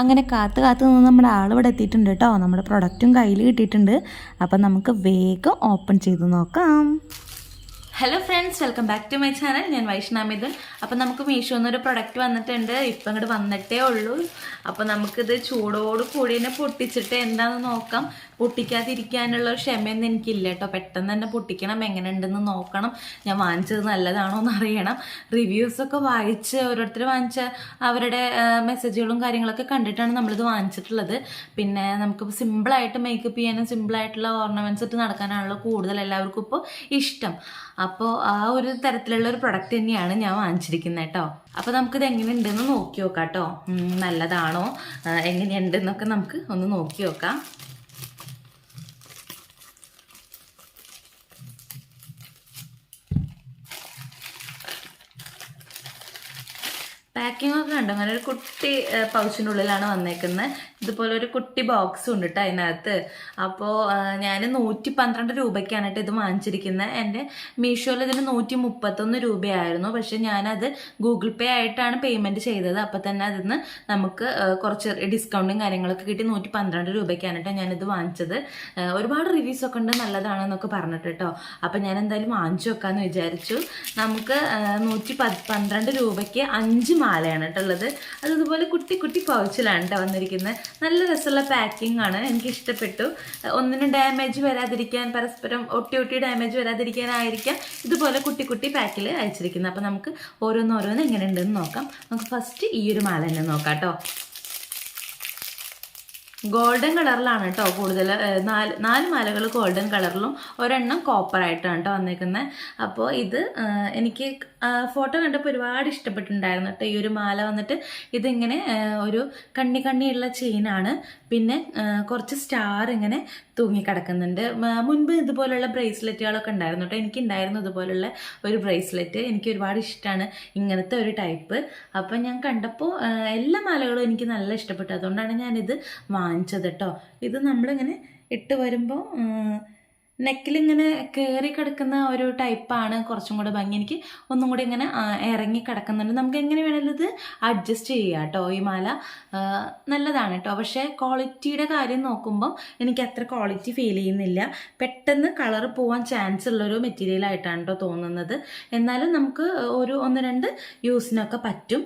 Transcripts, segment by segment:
അങ്ങനെ കാത്ത് കാത്ത് നിന്ന് നമ്മുടെ ഇവിടെ എത്തിയിട്ടുണ്ട് കേട്ടോ. നമ്മുടെ പ്രൊഡക്റ്റും കയ്യിൽ കിട്ടിയിട്ടുണ്ട്. അപ്പം നമുക്ക് വേഗം ഓപ്പൺ ചെയ്ത് നോക്കാം. Hello friends welcome back to my channel ഞാൻ വൈഷ്ണാമിത് അപ്പം നമുക്ക് മീഷോ എന്നൊരു പ്രൊഡക്റ്റ് വന്നിട്ടുണ്ട്. ഇപ്പം ഇങ്ങോട്ട് വന്നിട്ടേ ഉള്ളൂ. അപ്പോൾ നമുക്കിത് ചൂടോട് കൂടി തന്നെ പൊട്ടിച്ചിട്ട് എന്താണെന്ന് നോക്കാം. പൊട്ടിക്കാതിരിക്കാനുള്ള ക്ഷമയൊന്നും എനിക്കില്ല കേട്ടോ. പെട്ടെന്ന് തന്നെ പൊട്ടിക്കണം. എങ്ങനെ ഉണ്ടെന്ന് നോക്കണം. ഞാൻ വാങ്ങിച്ചത് നല്ലതാണോ എന്ന് അറിയണം. റിവ്യൂസൊക്കെ വായിച്ച് ഓരോരുത്തർ വാങ്ങിച്ച അവരുടെ മെസ്സേജുകളും കാര്യങ്ങളൊക്കെ കണ്ടിട്ടാണ് നമ്മളിത് വാങ്ങിച്ചിട്ടുള്ളത്. പിന്നെ നമുക്ക് സിമ്പിളായിട്ട് മേക്കപ്പ് ചെയ്യാനും സിമ്പിളായിട്ടുള്ള ഓർണമെന്റ്സ് ഇട്ട് നടക്കാനാണല്ലോ കൂടുതൽ എല്ലാവർക്കും ഇപ്പോൾ ഇഷ്ടം. അപ്പോൾ ആ ഒരു തരത്തിലുള്ള ഒരു പ്രൊഡക്റ്റ് തന്നെയാണ് ഞാൻ വാങ്ങിച്ചിരിക്കുന്നത് കേട്ടോ. അപ്പോൾ നമുക്കിത് എങ്ങനെയുണ്ടെന്ന് നോക്കി നോക്കാം കേട്ടോ. നല്ലതാണോ? എങ്ങനെയുണ്ടെന്നൊക്കെ നമുക്ക് ഒന്ന് നോക്കി നോക്കാം. പാക്കിംഗ് ഒക്കെ ഉണ്ട് അങ്ങനെ ഒരു കുട്ടി പൗച്ചിന്റെ ഉള്ളിലാണ് വന്നേക്കുന്നത് ഇതുപോലെ ഒരു കുട്ടി ബോക്സ് ഉണ്ട് കേട്ടോ അതിനകത്ത്. അപ്പോൾ ഞാൻ നൂറ്റി പന്ത്രണ്ട് രൂപയ്ക്കാണ് കേട്ടോ ഇത് വാങ്ങിച്ചിരിക്കുന്നത് എന്റെ മീഷോയിൽ ഇതിന് നൂറ്റി മുപ്പത്തൊന്ന് രൂപയായിരുന്നു. പക്ഷെ ഞാനത് ഗൂഗിൾ പേ ആയിട്ടാണ് പേയ്മെന്റ് ചെയ്തത്. അപ്പോൾ തന്നെ അതിൽ നിന്ന് നമുക്ക് കുറച്ച് ഡിസ്കൗണ്ടും കാര്യങ്ങളൊക്കെ കിട്ടി. നൂറ്റി പന്ത്രണ്ട് രൂപയ്ക്കാണ് കേട്ടോ ഞാനിത് വാങ്ങിച്ചത്. ഒരുപാട് റിവ്യൂസ് ഒക്കെ ഉണ്ട്. നല്ലതാണെന്നൊക്കെ പറഞ്ഞിട്ട് കേട്ടോ അപ്പോൾ ഞാൻ എന്തായാലും വാങ്ങിച്ചു വെക്കാമെന്ന് വിചാരിച്ചു. നമുക്ക് നൂറ്റി പന്ത്രണ്ട് രൂപയ്ക്ക് അഞ്ച് മാലയാണ് കേട്ടോ ഉള്ളത്. അത് ഇതുപോലെ കുട്ടി കുട്ടി പൗച്ചിലാണ് കേട്ടോ വന്നിരിക്കുന്നത് നല്ല രസമുള്ള പാക്കിംഗ് ആണ്. എനിക്ക് ഇഷ്ടപ്പെട്ടു ഒന്നിനും ഡാമേജ് വരാതിരിക്കാൻ പരസ്പരം ഒട്ടി ഒട്ടി ഡാമേജ് വരാതിരിക്കാനായിരിക്കാം ഇതുപോലെ കുട്ടി കുട്ടി പാക്കിൽ അയച്ചിരിക്കുന്നത്. അപ്പം നമുക്ക് ഓരോന്നോരോന്ന് എങ്ങനെ ഉണ്ടെന്ന് നോക്കാം. നമുക്ക് ഫസ്റ്റ് ഈ ഒരു മാല തന്നെ നോക്കാം കേട്ടോ. ഗോൾഡൻ കളറിലാണ് കേട്ടോ കൂടുതൽ നാല് നാല് മാലകൾ ഗോൾഡൻ കളറിലും ഒരെണ്ണം കോപ്പർ ആയിട്ടാണ് കേട്ടോ വന്നേക്കുന്നത് അപ്പോൾ ഇത് എനിക്ക് ഫോട്ടോ കണ്ടപ്പോൾ ഒരുപാട് ഇഷ്ടപ്പെട്ടിട്ടുണ്ടായിരുന്നു കേട്ടോ. ഈ ഒരു മാല വന്നിട്ട് ഇതിങ്ങനെ ഒരു കണ്ണി കണ്ണിയുള്ള ചെയിനാണ് പിന്നെ കുറച്ച് സ്റ്റാർ ഇങ്ങനെ തൂങ്ങിക്കിടക്കുന്നുണ്ട്. മുൻപ് ഇതുപോലുള്ള ബ്രേസ്ലെറ്റുകളൊക്കെ ഉണ്ടായിരുന്നു കേട്ടോ. എനിക്ക് ഉണ്ടായിരുന്നു ഇതുപോലുള്ള ഒരു ബ്രേസ്ലെറ്റ്. എനിക്ക് ഒരുപാട് ഇഷ്ടമാണ് ഇങ്ങനത്തെ ഒരു ടൈപ്പ്. അപ്പം ഞാൻ കണ്ടപ്പോൾ എല്ലാ മാലകളും എനിക്ക് നല്ല ഇഷ്ടപ്പെട്ടു. അതുകൊണ്ടാണ് ഞാനിത് വാങ്ങിച്ചത് കേട്ടോ. ഇത് നമ്മളിങ്ങനെ ഇട്ട് വരുമ്പോൾ നെക്കിലിങ്ങനെ കയറി കിടക്കുന്ന ഒരു ടൈപ്പാണ് കുറച്ചും കൂടെ ഭംഗി. എനിക്ക് ഒന്നും കൂടി ഇങ്ങനെ ഇറങ്ങി കിടക്കുന്നുണ്ട് നമുക്ക് എങ്ങനെ വേണമെങ്കിലും ഇത് അഡ്ജസ്റ്റ് ചെയ്യാം കേട്ടോ ഈ മാല. നല്ലതാണ് കേട്ടോ പക്ഷേ ക്വാളിറ്റിയുടെ കാര്യം നോക്കുമ്പോൾ എനിക്ക് അത്ര ക്വാളിറ്റി ഫീൽ ചെയ്യുന്നില്ല. പെട്ടെന്ന് കളർ പോവാൻ ചാൻസ് ഉള്ളൊരു മെറ്റീരിയൽ ആയിട്ടാണ് കേട്ടോ തോന്നുന്നത്. എന്നാലും നമുക്ക് ഒരു ഒന്ന് രണ്ട് യൂസിനൊക്കെ പറ്റും.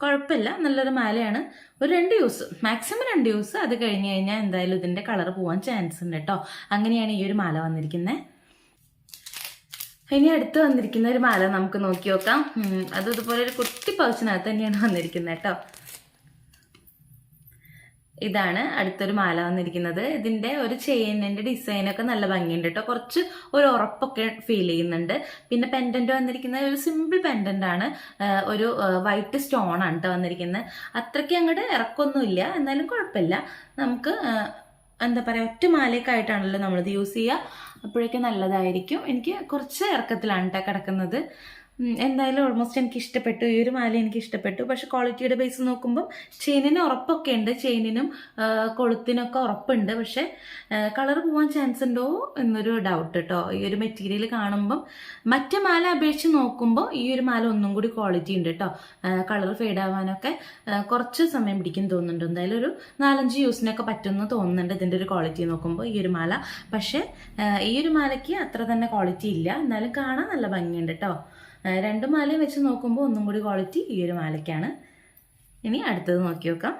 കുഴപ്പമില്ല. നല്ലൊരു മാലയാണ്. ഒരു രണ്ട് യൂസ്. മാക്സിമം രണ്ട് യൂസ്. അത് കഴിഞ്ഞ് കഴിഞ്ഞാൽ എന്തായാലും ഇതിന്റെ കളർ പോകാൻ ചാൻസ് ഉണ്ട് കേട്ടോ അങ്ങനെയാണ് ഈ ഒരു മാല വന്നിരിക്കുന്നത് ഇനി അടുത്ത് വന്നിരിക്കുന്ന ഒരു മാല നമുക്ക് നോക്കി നോക്കാം. അത് ഇതുപോലെ ഒരു കുട്ടി പൗച്ചിനകത്ത് തന്നെയാണ് വന്നിരിക്കുന്നത് കേട്ടോ ഇതാണ് അടുത്തൊരു മാല വന്നിരിക്കുന്നത്. ഇതിന്റെ ഒരു ചെയിനിന്റെ ഡിസൈനൊക്കെ നല്ല ഭംഗിയുണ്ട് കേട്ടോ കുറച്ച് ഒരു ഉറപ്പൊക്കെ ഫീൽ ചെയ്യുന്നുണ്ട്. പിന്നെ പെൻഡന്റ് വന്നിരിക്കുന്നത് ഒരു സിമ്പിൾ പെൻഡന്റ് ആണ്. ഒരു വൈറ്റ് സ്റ്റോൺ ആണ് കേട്ടോ വന്നിരിക്കുന്നത്. അത്രയ്ക്ക് അങ്ങോട്ട് ഇറക്കൊന്നുമില്ല. എന്നാലും കുഴപ്പമില്ല. നമുക്ക് എന്താ പറയുക ഒറ്റ മാലയൊക്കെ ആയിട്ടാണല്ലോ നമ്മളിത് യൂസ് ചെയ്യുക. അപ്പോഴേക്കും നല്ലതായിരിക്കും. എനിക്ക് കുറച്ച് ഇറക്കത്തിലാണ് കേട്ടോ കിടക്കുന്നത്. എന്തായാലും ഓൾമോസ്റ്റ് എനിക്ക് ഇഷ്ടപ്പെട്ടു. ഈ ഒരു മാല എനിക്ക് ഇഷ്ടപ്പെട്ടു. പക്ഷെ ക്വാളിറ്റിയുടെ ബേസ് നോക്കുമ്പോൾ ചെയിനിന് ഉറപ്പൊക്കെ ഉണ്ട്. ചെയിനിനും കൊളുത്തിനൊക്കെ ഉറപ്പുണ്ട്. പക്ഷെ കളർ പോകാൻ ചാൻസ് ഉണ്ടോ എന്നൊരു ഡൗട്ട് കേട്ടോ ഈ ഒരു മെറ്റീരിയൽ കാണുമ്പം മറ്റേ മാല അപേക്ഷിച്ച് നോക്കുമ്പോൾ ഈ ഒരു മാല ഒന്നും കൂടി ക്വാളിറ്റി ഉണ്ട് കേട്ടോ കളർ ഫെയ്ഡ് ആവാനൊക്കെ കുറച്ച് സമയം പിടിക്കും തോന്നുന്നുണ്ട്. എന്തായാലും ഒരു നാലഞ്ച് യൂസിനൊക്കെ പറ്റുമെന്ന് തോന്നുന്നുണ്ട് ഇതിന്റെ ഒരു ക്വാളിറ്റി നോക്കുമ്പോൾ ഈ ഒരു മാല. പക്ഷേ ഈ ഒരു മാലയ്ക്ക് അത്ര തന്നെ ക്വാളിറ്റി ഇല്ല. എന്നാലും കാണാൻ നല്ല ഭംഗിയുണ്ട് കേട്ടോ രണ്ട് മാലയും വെച്ച് നോക്കുമ്പോൾ ഒന്നും കൂടി ക്വാളിറ്റി ഈ ഒരു മാലയ്ക്കാണ്. ഇനി അടുത്തത് നോക്കി നോക്കാം.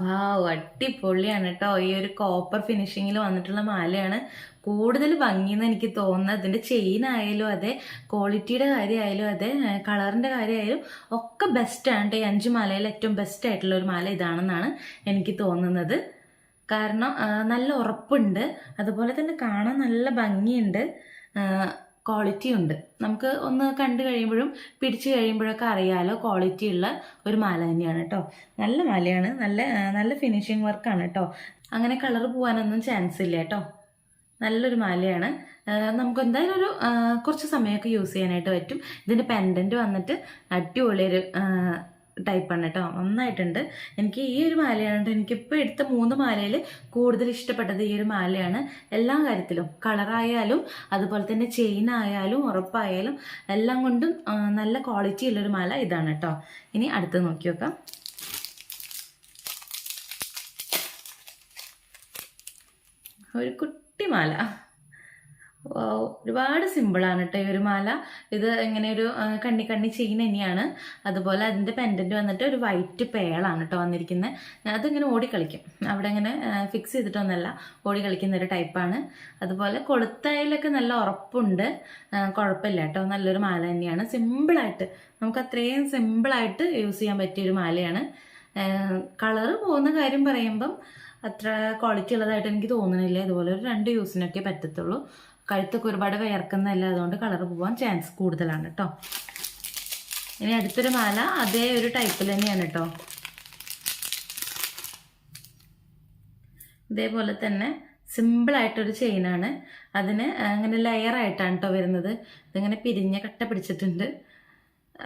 വാവ് അടിപൊളിയാണ് കേട്ടോ ഈ ഒരു കോപ്പർ ഫിനിഷിങ്ങിൽ വന്നിട്ടുള്ള മാലയാണ്. കൂടുതൽ ഭംഗിയെന്ന് എനിക്ക് തോന്നുന്നത് ഇതിന്റെ ചെയിൻ ആയാലും അതെ ക്വാളിറ്റിയുടെ കാര്യമായാലും അതെ കളറിന്റെ കാര്യമായാലും ഒക്കെ ബെസ്റ്റാണ് കേട്ടോ ഈ അഞ്ച് മാലയിൽ ഏറ്റവും ബെസ്റ്റ് ആയിട്ടുള്ള ഒരു മാല ഇതാണെന്നാണ് എനിക്ക് തോന്നുന്നത്. കാരണം നല്ല ഉറപ്പുണ്ട്. അതുപോലെ തന്നെ കാണാൻ നല്ല ഭംഗിയുണ്ട്. ക്വാളിറ്റി ഉണ്ട്. നമുക്ക് ഒന്ന് കണ്ടു കഴിയുമ്പോഴും പിടിച്ചു കഴിയുമ്പോഴൊക്കെ അറിയാലോ ക്വാളിറ്റി ഉള്ള ഒരു മാല തന്നെയാണ് കേട്ടോ നല്ല മാലയാണ്. നല്ല നല്ല ഫിനിഷിങ് വർക്കാണ് കേട്ടോ അങ്ങനെ കളർ പോകാനൊന്നും ചാൻസ് ഇല്ല കേട്ടോ നല്ലൊരു മാലയാണ്. നമുക്ക് എന്തായാലും ഒരു കുറച്ച് സമയമൊക്കെ യൂസ് ചെയ്യാനായിട്ട് പറ്റും. ഇതിന്റെ പെൻഡന്റ് വന്നിട്ട് അടിപൊളിയൊരു ടൈപ്പാണ് കേട്ടോ നന്നായിട്ടുണ്ട്. എനിക്ക് ഈ ഒരു മാലയാണ് എനിക്കിപ്പോൾ എടുത്ത മൂന്ന് മാലയിൽ കൂടുതൽ ഇഷ്ടപ്പെട്ടത് ഈ ഒരു മാലയാണ്. എല്ലാ കാര്യത്തിലും കളറായാലും അതുപോലെ തന്നെ ചെയിൻ ആയാലും ഉറപ്പായാലും എല്ലാം കൊണ്ടും നല്ല ക്വാളിറ്റി ഉള്ളൊരു മാല ഇതാണ് കേട്ടോ ഇനി അടുത്ത് നോക്കി നോക്കാം. ഒരു കുട്ടി മാല. ഒരുപാട് സിമ്പിളാണ് കേട്ടോ ഈ ഒരു മാല. ഇത് ഇങ്ങനെ ഒരു കണ്ണി കണ്ണി ചെയിൻ തന്നെയാണ്. അതുപോലെ അതിന്റെ പെൻഡന്റ് വന്നിട്ട് ഒരു വൈറ്റ് പേളാണ് കേട്ടോ വന്നിരിക്കുന്നത് അതിങ്ങനെ ഓടിക്കളിക്കും. അവിടെ ഇങ്ങനെ ഫിക്സ് ചെയ്തിട്ടൊന്നല്ല ഓടിക്കളിക്കുന്ന ഒരു ടൈപ്പാണ് അതുപോലെ കൊളുത്തായാലൊക്കെ നല്ല ഉറപ്പുണ്ട്. കുഴപ്പമില്ല കേട്ടോ നല്ലൊരു മാല തന്നെയാണ്. സിമ്പിളായിട്ട് നമുക്ക് അത്രയും സിമ്പിളായിട്ട് യൂസ് ചെയ്യാൻ പറ്റിയൊരു മാലയാണ്. കളറ് പോകുന്ന കാര്യം പറയുമ്പം അത്ര ക്വാളിറ്റി ഉള്ളതായിട്ട് എനിക്ക് തോന്നുന്നില്ല ഇതുപോലെ ഒരു രണ്ട് യൂസിനൊക്കെ പറ്റത്തുള്ളൂ. കഴുത്തൊക്കെ ഒരുപാട് വിയർക്കുന്നതല്ല അതുകൊണ്ട് കളർ പോകാൻ ചാൻസ് കൂടുതലാണ് കേട്ടോ ഇനി അടുത്തൊരു മാല അതേ ഒരു ടൈപ്പിൽ തന്നെയാണ് കേട്ടോ ഇതേപോലെ തന്നെ സിമ്പിളായിട്ടൊരു ചെയിനാണ് അതിന് അങ്ങനെ ലെയറായിട്ടാണ് കേട്ടോ വരുന്നത്. ഇതിങ്ങനെ പിരിഞ്ഞ കട്ട പിടിച്ചിട്ടുണ്ട്.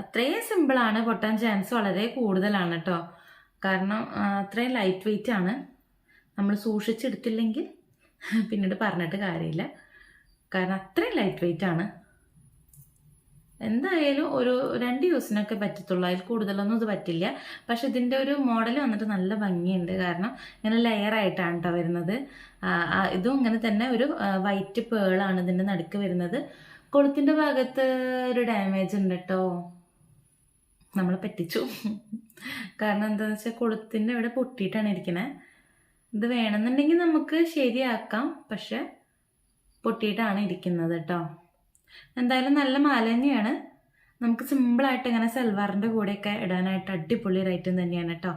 അത്രയും സിമ്പിളാണ് പൊട്ടാൻ ചാൻസ് വളരെ കൂടുതലാണ് കേട്ടോ കാരണം അത്രയും ലൈറ്റ് വെയിറ്റ് ആണ്. നമ്മൾ സൂക്ഷിച്ചെടുത്തില്ലെങ്കിൽ പിന്നീട് പറഞ്ഞിട്ട് കാര്യമില്ല. കാരണം അത്രയും ലൈറ്റ് വെയിറ്റ് ആണ്. എന്തായാലും ഒരു രണ്ട് യൂസിനൊക്കെ പറ്റത്തുള്ളൂ. അതിൽ കൂടുതലൊന്നും ഇത് പറ്റില്ല. പക്ഷെ ഇതിന്റെ ഒരു മോഡൽ വന്നിട്ട് നല്ല ഭംഗിയുണ്ട്. കാരണം ഇങ്ങനെ ലെയർ ആയിട്ടാണ് കേട്ടോ വരുന്നത്. ഇതും ഇങ്ങനെ തന്നെ ഒരു വൈറ്റ് പേളാണ് ഇതിന്റെ നടുക്ക് വരുന്നത്. കൊളുത്തിന്റെ ഭാഗത്ത് ഒരു ഡാമേജ് ഉണ്ട് കേട്ടോ നമ്മൾ പറ്റിച്ചു. കാരണം എന്താണെന്ന് വെച്ചാൽ കൊളുത്തിന്റെ ഇവിടെ പൊട്ടിയിട്ടാണ് ഇരിക്കുന്നത് ഇത് വേണമെന്നുണ്ടെങ്കിൽ നമുക്ക് ശരിയാക്കാം. പക്ഷെ പൊട്ടിയിട്ടാണ് ഇരിക്കുന്നത് കേട്ടോ. എന്തായാലും നല്ല മാല തന്നെയാണ്. നമുക്ക് സിമ്പിളായിട്ട് ഇങ്ങനെ സൽവാറിന്റെ കൂടെയൊക്കെ ഇടാനായിട്ട് അടിപൊളി ഒരു തന്നെയാണ് കേട്ടോ.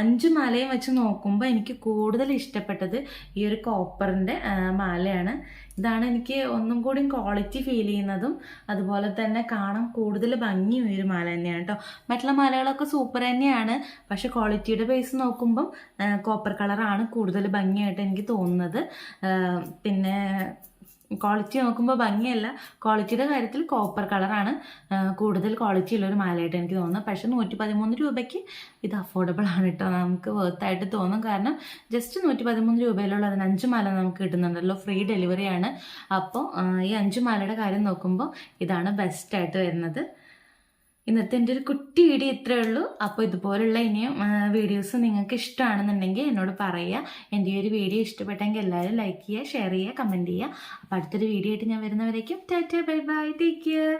അഞ്ച് മാലയും വെച്ച് നോക്കുമ്പോൾ എനിക്ക് കൂടുതൽ ഇഷ്ടപ്പെട്ടത് ഈ ഒരു കോപ്പറിന്റെ മാലയാണ്. ഇതാണ് എനിക്ക് ഒന്നും കൂടി ക്വാളിറ്റി ഫീൽ ചെയ്യുന്നതും അതുപോലെ തന്നെ കാണാൻ കൂടുതൽ ഭംഗിയും ഈ ഒരു മാല തന്നെയാണ് കേട്ടോ. മറ്റുള്ള മാലകളൊക്കെ സൂപ്പർ തന്നെയാണ്. പക്ഷെ ക്വാളിറ്റിയുടെ ബേസ് നോക്കുമ്പം കോപ്പർ കളറാണ് കൂടുതൽ ഭംഗിയായിട്ട് എനിക്ക് തോന്നുന്നത്. പിന്നെ ക്വാളിറ്റി നോക്കുമ്പോൾ ഭംഗിയല്ല. ക്വാളിറ്റിയുടെ കാര്യത്തിൽ കോപ്പർ കളറാണ് കൂടുതൽ ക്വാളിറ്റി ഉള്ളൊരു മാലയായിട്ട് എനിക്ക് തോന്നുന്നത് പക്ഷെ നൂറ്റി പതിമൂന്ന് രൂപയ്ക്ക് ഇത് അഫോർഡബിൾ ആണ് കേട്ടോ നമുക്ക് വർത്തായിട്ട് തോന്നും. കാരണം ജസ്റ്റ് നൂറ്റി പതിമൂന്ന് രൂപയിലുള്ള അതിന് അഞ്ച് മാല നമുക്ക് കിട്ടുന്നുണ്ടല്ലോ. ഫ്രീ ഡെലിവറി ആണ്. അപ്പോൾ ഈ അഞ്ച് മാലയുടെ കാര്യം നോക്കുമ്പോൾ ഇതാണ് ബെസ്റ്റായിട്ട് വരുന്നത്. ഇന്നത്തെ എന്റെ ഒരു കുട്ടി വീഡിയോ ഇത്രയേ ഉള്ളൂ. അപ്പോൾ ഇതുപോലുള്ള ഇനിയും വീഡിയോസ് നിങ്ങൾക്ക് ഇഷ്ടമാണെന്നുണ്ടെങ്കിൽ എന്നോട് പറയുക. എന്റെ ഒരു വീഡിയോ ഇഷ്ടപ്പെട്ടെങ്കിൽ എല്ലാവരും ലൈക്ക് ചെയ്യുക ഷെയർ ചെയ്യുക കമന്റ് ചെയ്യുക. അപ്പോൾ അടുത്തൊരു വീഡിയോ ആയിട്ട് ഞാൻ വരുന്നവരേക്കും tata bye bye. Take care